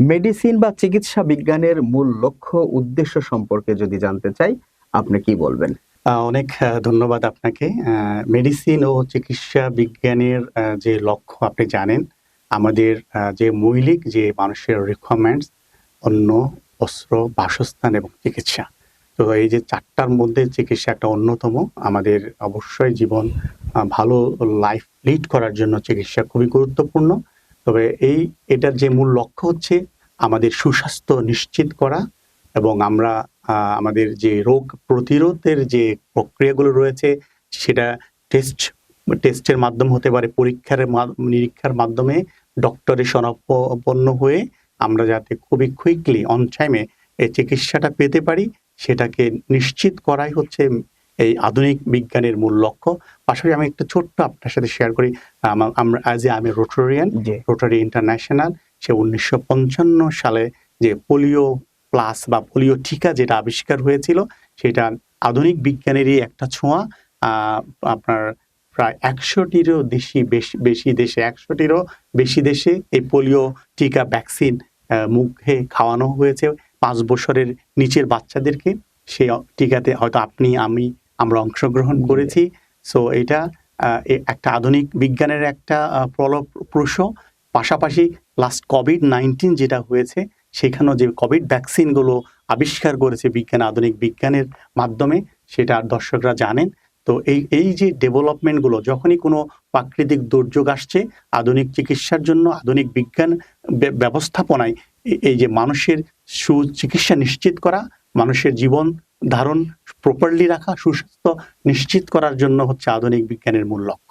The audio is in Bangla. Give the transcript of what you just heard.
মেডিসিন বা চিকিৎসা বিজ্ঞানের মূল লক্ষ্য, উদ্দেশ্য সম্পর্কে যদি জানতে চাই, আপনি কি বলবেন? অনেক ধন্যবাদ আপনাকে। মেডিসিন ও চিকিৎসা বিজ্ঞানের যে লক্ষ্য আপনি জানেন, আমাদের যে মৌলিক যে মানুষের রিকোয়ারমেন্টস অন্ন, অস্ত্র, বাসস্থান এবং চিকিৎসা। তো এই যে চারটার মধ্যে চিকিৎসা একটা অন্যতম। আমাদের অবশ্যই জীবন ভালো লাইফ লিড করার জন্য চিকিৎসা খুবই গুরুত্বপূর্ণ। তবে এই, এটার যে মূল লক্ষ্য হচ্ছে আমাদের সুস্বাস্থ্য নিশ্চিত করা এবং আমরা আমাদের যে রোগ প্রতিরোধের যে প্রক্রিয়াগুলো রয়েছে, সেটা টেস্ট, টেস্টের মাধ্যম হতে পারে, পরীক্ষার নিরীক্ষার মাধ্যমে ডক্টরের শনাপন্ন হয়ে আমরা যাতে খুবই কুইকলি অন টাইমে এই চিকিৎসাটা পেতে পারি, সেটাকে নিশ্চিত করাই হচ্ছে এই আধুনিক বিজ্ঞানের মূল লক্ষ্য। পাশাপাশি আমি একটা ছোট্ট আপনার সাথে শেয়ার করি। আমরা অ্যাজ এ আমি রোটোরিয়ান রোটারি ইন্টারন্যাশনাল সে উনিশশো পঞ্চান্ন সালে যে পোলিও প্লাস বা পোলিও টিকা যেটা আবিষ্কার হয়েছিল সেটা আধুনিক বিজ্ঞানেরই একটা ছোঁয়া। আহ, আপনার প্রায় একশোটিরও বেশি বেশি বেশি দেশে একশোটিরও বেশি দেশে এই পোলিও টিকা ভ্যাকসিন মুখে খাওয়ানো হয়েছে। পাঁচ বছরের নিচের বাচ্চাদেরকে সেই টিকাতে হয়তো আপনি আমি আমরা অংশগ্রহণ করেছি। সো এটা একটা আধুনিক বিজ্ঞানের একটা ফলপ্রসূ পাশাপাশি লাস্ট কোভিড নাইন্টিন যেটা হয়েছে, সেখানেও যে কোভিড ভ্যাকসিনগুলো আবিষ্কার করেছে বিজ্ঞান, আধুনিক বিজ্ঞানের মাধ্যমে, সেটা দর্শকরা জানেন। তো এই এই যে ডেভেলপমেন্টগুলো যখনই কোনো প্রাকৃতিক দুর্যোগ আসছে, আধুনিক চিকিৎসার জন্য, আধুনিক বিজ্ঞান ব্যবস্থাপনায় এই যে মানুষের সুচিকিৎসা নিশ্চিত করা, মানুষের জীবন ধারণ প্রপারলি রাখা সুস্বাস্থ্য নিশ্চিত করার জন্য হচ্ছে আধুনিক বিজ্ঞানের মূল লক্ষ্য।